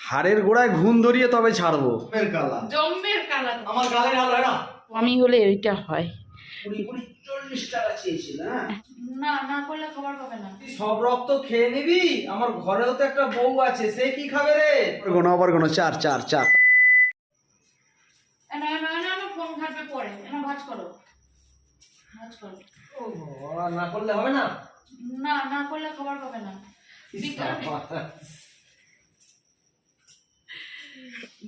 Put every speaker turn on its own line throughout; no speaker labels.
হাড়ের গোড়ায় ঘুম ধরিয়ে তবে ছাড়বো।
জম্মের কালা আমার না?
আমি হলে এইটা হয়।
হ্যাঁ?
না না করলে খবর পাবে না।
তুই সব রক্ত খেয়ে নিবি? আমার ঘরেও তো একটা বউ আছে সে কি খাবে রে?
আবার গোনো চার চার চার।
না না না না ফোন ঘাটবে পরে। ভাজ করো। ভাজ করো।
না করলে হবে না?
না না করলে খবর পাবে না।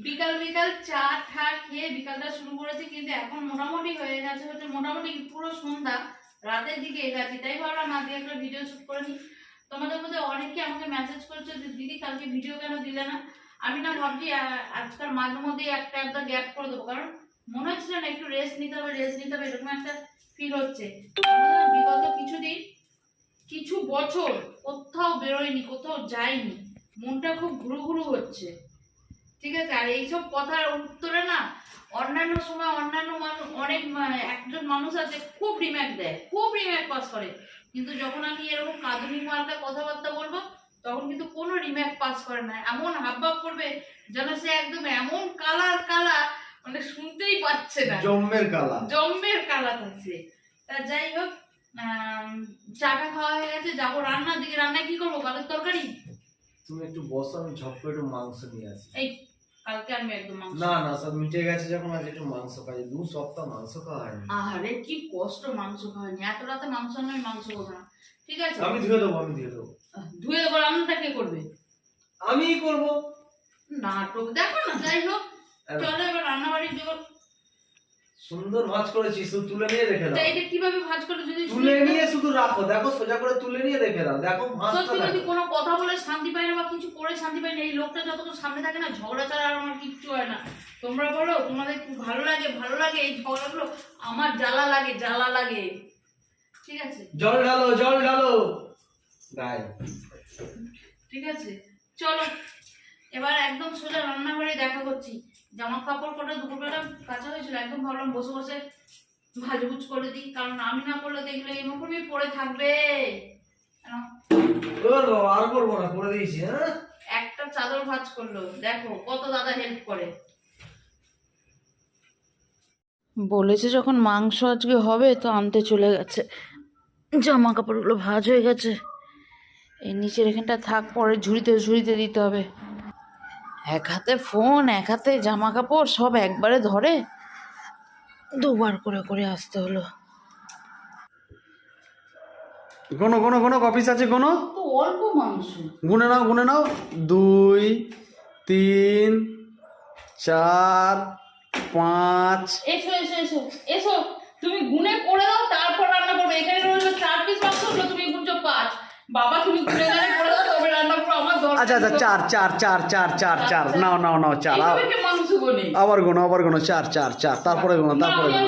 বিকাল বিকাল চা, ঠা খেয়ে বিকালটা শুরু করেছি, কিন্তু এখন মোটামুটি হয়ে গেছে হচ্ছে মোটামুটি পুরো সন্ধ্যা, রাতের দিকে গেছি তাই ভাবলাম আগে একটা ভিডিও শুট করে নিই। তোমাদের মধ্যে অনেকে আমাকে মেসেজ করছে যে, দিদি, কালকে ভিডিও কেন দিলে না? আমি না ভাবছি আজকাল মাঝে মধ্যে একটা একটা গ্যাপ করে দেবো। কারণ মনে হচ্ছিল না একটু রেস্ট নিতে হবে রেস্ট নিতে হবে, এরকম একটা ফিল হচ্ছে। বিগত কিছুদিন, কিছু বছর কোথাও বেরোয়নি, কোথাও যায়নি মনটা খুব ঘুরু ঘুরু হচ্ছে। ঠিক আছে? আর এইসব কথার উত্তরে না অন্যান্য সময় অন্যান্য মানুষ অনেক একজন মানুষ আছে খুব রিম্যাক দেয় খুব রিম্যাক পাস করে। কিন্তু যখন আমি এরকম কাঁদুনি মার্কা কথাবার্তা বলব তখন কিন্তু কোনো রিম্যাক পাস করে না। এমন হাবভাব করবে যেন সে একদম এমন কালার কালা মানে শুনতেই পাচ্ছে না।
জম্মের কালা।
জম্মের কালা থাকছে। তা যাই হোক চাটা খাওয়া হয়ে গেছে যাব রান্নার দিকে। রান্নায় কি করব? কালের তরকারি?
তুমি একটু বসো আমি ঝপ করে একটু মাংস নিয়ে আসি।
এই কালকে আমি একদম মাংস
না না সব মিটে গেছে যখন আজ একটু মাংস খাই দু সপ্তাহ মাংস খাওয়া হয়নি।
আরে কি কষ্ট মাংস খাওয়ানি এত রাতে মাংস আমি মাংস খাব না। ঠিক আছে?
আমি ধুয়ে দেবো আমি ধুয়ে দেবো।
ধুয়ে দেবো রান্নাটা কে করবে?
আমিই করব।
নাটক দেখো না যাই হোক। চলো এবার রান্না বাড়ির জোর
সুন্দর ভাঁজ করেছি শুধু তুলে নিয়ে রেখে দাও।
এটা কীভাবে ভাজ করে যদি
তুলে নিয়ে শুধু রাখো দেখো সোজা করে তুলে নিয়ে রেখে দাও। দেখো ভাজটা
যদি কোনো কথা বলে শান্তি পায় না বা কিছু করে শান্তি পাই না এই লোকটা যতক্ষণ সামনে থাকে না ঝগড়া ছাড়া আর আমার কিচ্ছু হয় না। তোমরা বলো তোমাদের খুব ভালো লাগে ভালো লাগে এই ঝগড়াগুলো? আমার জ্বালা লাগে জ্বালা লাগে। ঠিক আছে?
জল ঢালো জল ঢালো। গায়ে।
ঠিক আছে? চলো এবার একদম সোজা রান্নাঘরে দেখা করছি। জামা কাপড় কটা দুপুরবেলা কাঁচা হয়েছিল একদম ভাবলাম বসে বসে ভাজভুজ করে দিই কারণ আমি না করলে দেখলে এগুলো এরকমই পড়ে থাকবে।
আর করব না করে দিয়েছি হ্যাঁ?
একটা চাদর ভাজ করল দেখো কত দাদা হেল্প করে। বলেছে যখন মাংস আজকে হবে তো আনতে চলে গেছে। জামা কাপড়গুলো ভাজ হয়ে গেছে। এই নিচের এখানটা থাক পরে ঝুড়িতে ঝুড়িতে দিতে হবে। এক হাতে ফোন এক হাতে জামা কাপড় সব একবারে ধরে? দুবার করে করে আসতে হলো।
কোনো কোনো কোনো কপিস আছে কোনো
অল্প মাংস।
গুনে নাও গুনে নাও। দুই তিন চার পাঁচ।
এসো এসো এসো এসো। তুমি গুনে করে দাও তারপর রান্না করবে। এখানে রইল চার পিস মাংস তুমি গুনছো পাঁচ। বাবা তুমি দাও তবে রান্না করো আমার দরকার
আচ্ছা আচ্ছা চার চার চার চার চার চার। নাও নাও নাও চার। আবার গোনো আবার গোনো চার চার চার। তারপরে গোনো তারপরে গোনো।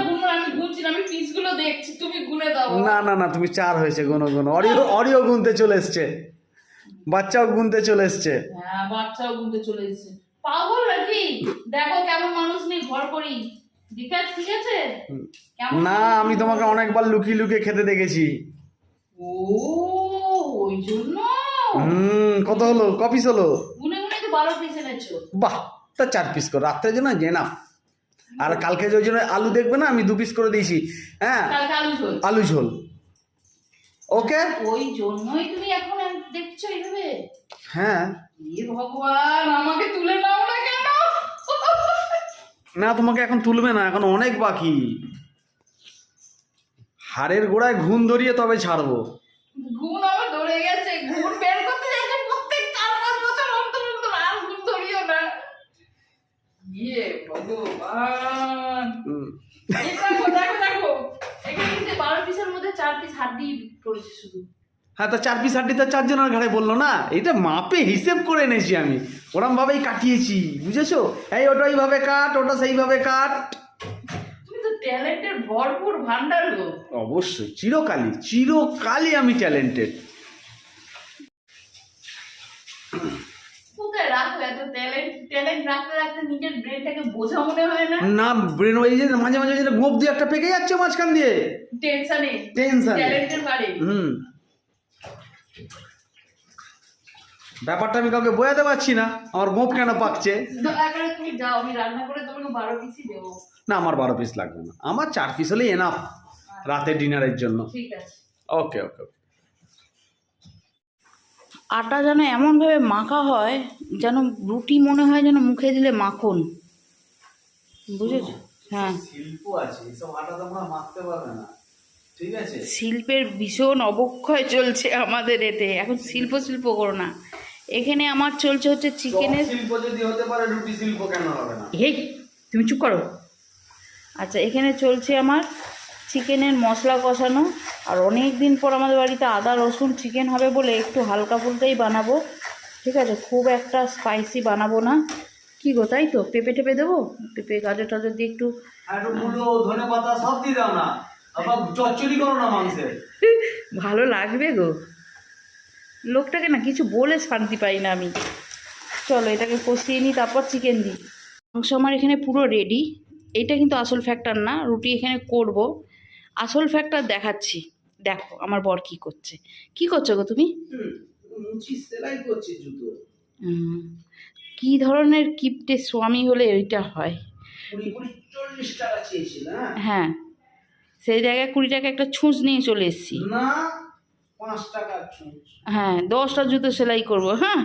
না, না,
না না না তুমি চার হয়েছে গোনো গোনো। অডিও অডিও গুনতে চলে এসছে। বাচ্চাও গুনতে চলে এসছে।
হ্যাঁ বাচ্চাও গুনতে চলে এসেছে। পাগল নাকি? দেখো কেমন মানুষ নেই ঘর করি। ঠিক আছে?
না আমি তোমাকে অনেকবার লুকিয়ে লুকিয়ে খেতে দেখেছি।
ও জন্য?
হুম কত হলো? কপিস হলো?
গুনে গুনে তো বারো পিস এনেছো।
বাহ তা চার পিস করো। রাত্রের জন্য জেনা আর কালকে যে জন্য আলু দেখবে না আমি দু পিস করে দিয়েছি। হ্যাঁ
কালকে আলু ঝোল।
আলু ঝোল। ওকে?
ওই জন্যই তুমি এখন দেখছ এইভাবে?
হ্যাঁ।
এ ভগবান আমাকে তুলে নাও না কেন?
না তোমাকে এখন তুলবে না এখন অনেক বাকি। হাড়ের গোড়ায় ঘুম ধরিয়ে তবে ছাড়বো।
গুণ আমার ধরে গেছে গুণ বের করতে যাচ্ছে প্রত্যেক চার পাঁচ বছর অন্তর অন্তর আর গুণ ধরিও না। ইয়ে ভগবান। দেখো দেখো দেখো। এখানে কিন্তু বারো পিসের মধ্যে চার পিস হাড্ডি পড়েছে শুধু।
হ্যাঁ তা চার পিস হাড্ডি তো চারজনের ঘাড়ে বলল না? এটা মাপে হিসেব করে এনেছি আমি। ওরম ভাবেই কাটিয়েছি বুঝেছ? এই ওটা এইভাবে কাট ওটা সেইভাবে কাট।
ভরপুর ভান্ডার গো।
অবশ্যই চিরকালই চিরকালই আমি ট্যালেন্টেড
না?
ব্রেন মাঝে মাঝে গোপ দিয়ে একটা পেকে যাচ্ছে মাঝখান দিয়ে।
টেনশনে
টেনশন হুম। ব্যাপারটা আমি কাউকে বোঝাতে পারছি না আমার গোপ কেন পাকছে?
তুমি যাও আমি রান্না করে তোমাকে বারো পিসই দেবো।
না আমার বারো পিস লাগবে না। আমার চার পিস হলেই এনাফ রাতের ডিনারের জন্য। ওকে ওকে ওকে
আটা যেন এমনভাবে মাখা হয় যেন রুটি মনে হয় যেন মুখে দিলে মাখন। বুঝেছ? হ্যাঁ।
শিল্প আছে এসব আটা তোমরা মাখতে পারবে না। ঠিক আছে?
শিল্পের ভীষণ অবক্ষয় চলছে আমাদের এতে। এখন শিল্প শিল্প করো না। এখানে আমার চলছে হচ্ছে চিকেনের
শিল্প যদি হতে পারে রুটি শিল্প কেন হবে না?
হেই তুমি চুপ করো। আচ্ছা এখানে চলছে আমার চিকেনের মশলা কষানো। আর অনেক দিন পর আমাদের বাড়িতে আদা রসুন চিকেন হবে বলে একটু হালকা ফুলকাই বানাবো। ঠিক আছে খুব একটা স্পাইসি বানাবো না। কি গো তাই তো? পেঁপে টেপে দেবো? পেঁপে গাজর টাজর দিয়ে একটু ভালো লাগবে গো। লোকটাকে না কিছু বলে শান্তি পাই না আমি। চলো এটাকে কষিয়ে নিই তারপর চিকেন দিই মাংস আমার এখানে পুরো রেডি এটা কিন্তু আসল ফ্যাক্টর না রুটি এখানে করব। আসল ফ্যাক্টর দেখাচ্ছি। দেখো আমার বর কি করছে। কি করছ গো তুমি?
মুচি সেলাই করছি জুতো।
কি ধরনের কিপ্টে স্বামী হলে ওইটা হয়?
হ্যাঁ?
হ্যাঁ। সেই জায়গায় কুড়ি টাকা একটা ছুঁচ নিয়ে চলে এসেছি। হ্যাঁ দশটা জুতো সেলাই করব হ্যাঁ?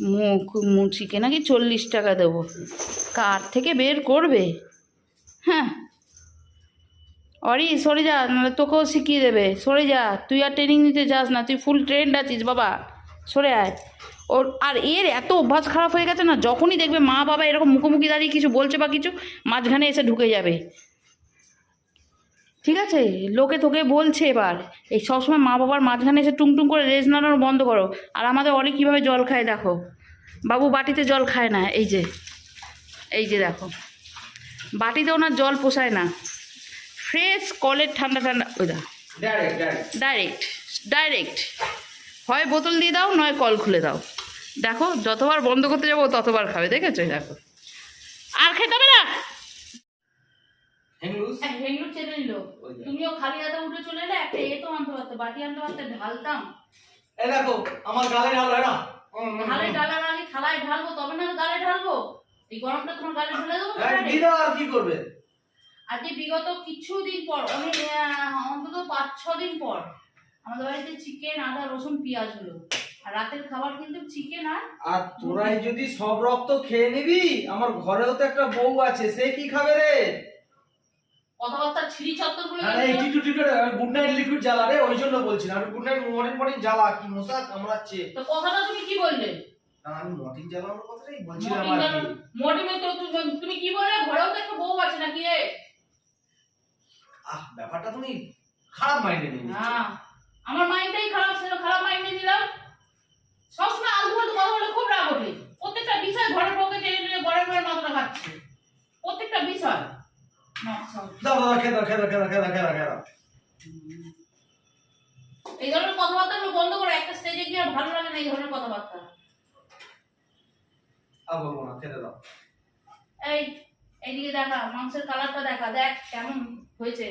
মুখ মুচিকে নাকি চল্লিশ টাকা দেবো। কার থেকে বের করবে? হ্যাঁ। অরি সরে যা, নাহলে তোকেও শিখিয়ে দেবে। সরে যা, তুই আর ট্রেনিং নিতে যাস না, তুই ফুল ট্রেন্ড আছিস বাবা। সরে আয়। ওর আর এর এত অভ্যাস খারাপ হয়ে গেছে না, যখনই দেখবে মা বাবা এরকম মুখোমুখি দাঁড়িয়ে কিছু বলছে বা কিছু, মাঝখানে এসে ঢুকে যাবে। ঠিক আছে? লোকে তোকে বলছে এবার। এই সবসময় মা বাবার মাঝখানে এসে টুংটুং করে রেজ নাড়ানো বন্ধ করো। আর আমাদের অনেক কীভাবে জল খায় দেখো। বাবু বাটিতে জল খায় না এই যে। এই যে দেখো। বাটিতে ওনার জল পোষায় না। ফ্রেশ কলের ঠান্ডা ঠান্ডা ওই দা
ডাইরেক্ট ডাইরেক্ট
ডাইরেক্ট ডাইরেক্ট হয় বোতল দিয়ে দাও নয় কল খুলে দাও। দেখো যতবার বন্ধ করতে যাব ততবার খাবে দেখেছ? দেখো। আর খেতে হবে না?
চেনে নিল তুমিও খালি হাতে উঠে চলে এলে একটা এ তো আনতে পারতো বাটি আনতে পারতে ঢালতাম
দেখো আমার গালে ঢালো এটা
ঢালে ঢালার আগে থালায় ঢালবো তবে না গালে ঢালবো। এই গরমটা তোমার গালে ঢেলে দেবো তো
এই
direct?
দিদা আর কি করবে?
আজকে বিগত কিছু দিন পর আহ, অন্তত পাঁচ ছ দিন পর আমাদের বাড়িতে চিকেন আদা রসুন পেঁয়াজ হলো। আর রাতের খাবার কিন্তু চিকেন আর
আর তোরাই যদি সব রক্ত খেয়ে নিবি আমার ঘরেও তো একটা বউ আছে সে কি খাবে রে?
কথাবার্তা ছিঁড়ি চত্বরগুলো
আরে Titu Titu good night liquid জ্বালা রে ওই জন্য বলছি না। গুড নাইট মর্নিং মর্নিং জ্বালা কি মশা কামড়াচ্ছে?
তো কথাটা তুমি কি বললে?
আমি মর্নিং জ্বালানোর কথাটাই বলছিলাম আর কি।
মর্নিং তো তুমি- তুমি কি বললে? ঘরেও তো একটা বউ আছে নাকি রে?
আহ ব্যাপারটা তুমি খারাপ মাইন্ডে নিয়ে।
হ্যাঁ আমার মাইন্ডটাই খারাপ ছিল খারাপ মাইন্ডে দিলাম সবসময় আলতু ফালতু কথা বলে খুব রাগ ওঠে। প্রত্যেকটা বিষয় ঘরের টেনে টেনে ঘরের ঘরের মাত্রা খাচ্ছে প্রত্যেকটা বিষয়।
দাও দাও খেয়ে দাও খেয়ে দাও খেয়ে দাও খেয়ে দাও খেয়ে দাও
এই ধরনের কথাবার্তা গুলো বন্ধ করো একটা স্টেজে গিয়ে আর ভালো লাগে না এই ধরনের কথাবার্তা।
আর বলব না খেতে দাও।
এই এইদিকে দেখা মাংসের কালারটা দেখা দেখ কেমন হয়েছে।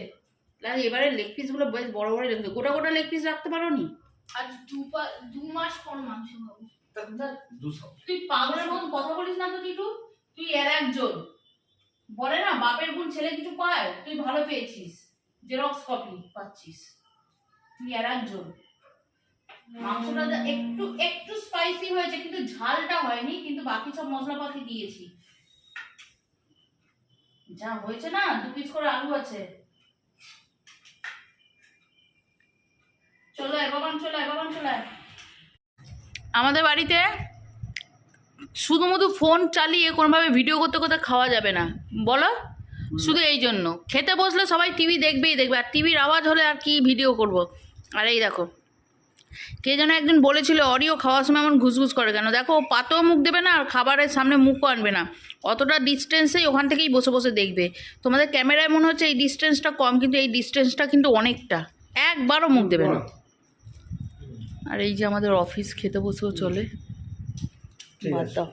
লাগে এবারে লেগ পিসগুলো বেশ বড় বড় লেগ গোটা গোটা লেগ পিস রাখতে পারো নি
আজ দু দু মাস পর মাংস খাব। তুই পাগলের মতন কথা বলিস না তো টিটু? তুই এর একজন। বলে না, বাপের গুণ ছেলে কিছু পায়, তুই ভালো পেয়েছিস, জেরক্স কপি পাচ্ছিস, তুই এর একজন। মাংসটা একটু একটু স্পাইসি হয়েছে, কিন্তু ঝালটা হয়নি, কিন্তু বাকি সব মশলাপাতি দিয়েছি। যা হয়েছে না, দু পিস করে আলু আছে। চলো এবাবান চলো এবাবান চলে।
আমাদের বাড়িতে শুধুমধু ফোন চালিয়ে কোনোভাবে ভিডিও করতে করতে খাওয়া যাবে না। বলো? শুধু এই জন্য। খেতে বসলে সবাই টিভি দেখবেই দেখবে আর টিভির আওয়াজ হলে আর কি ভিডিও করব? আর এই দেখো কে যেন একদিন বলেছিল অডিও খাওয়ার সময় এমন ঘুসঘুস করে কেন? দেখো পাতেও মুখ দেবে না আর খাবারের সামনে মুখও আনবে না। অতটা ডিস্টেন্সেই ওখান থেকেই বসে বসে দেখবে। তোমাদের ক্যামেরায় মনে হচ্ছে এই ডিস্টেন্সটা কম কিন্তু এই ডিস্টেন্সটা কিন্তু অনেকটা। একবারও মুখ দেবে না। আর এই যে আমাদের অফিস খেতে বসেও চলে।
ঠিক
বাদ
আছে।
দাও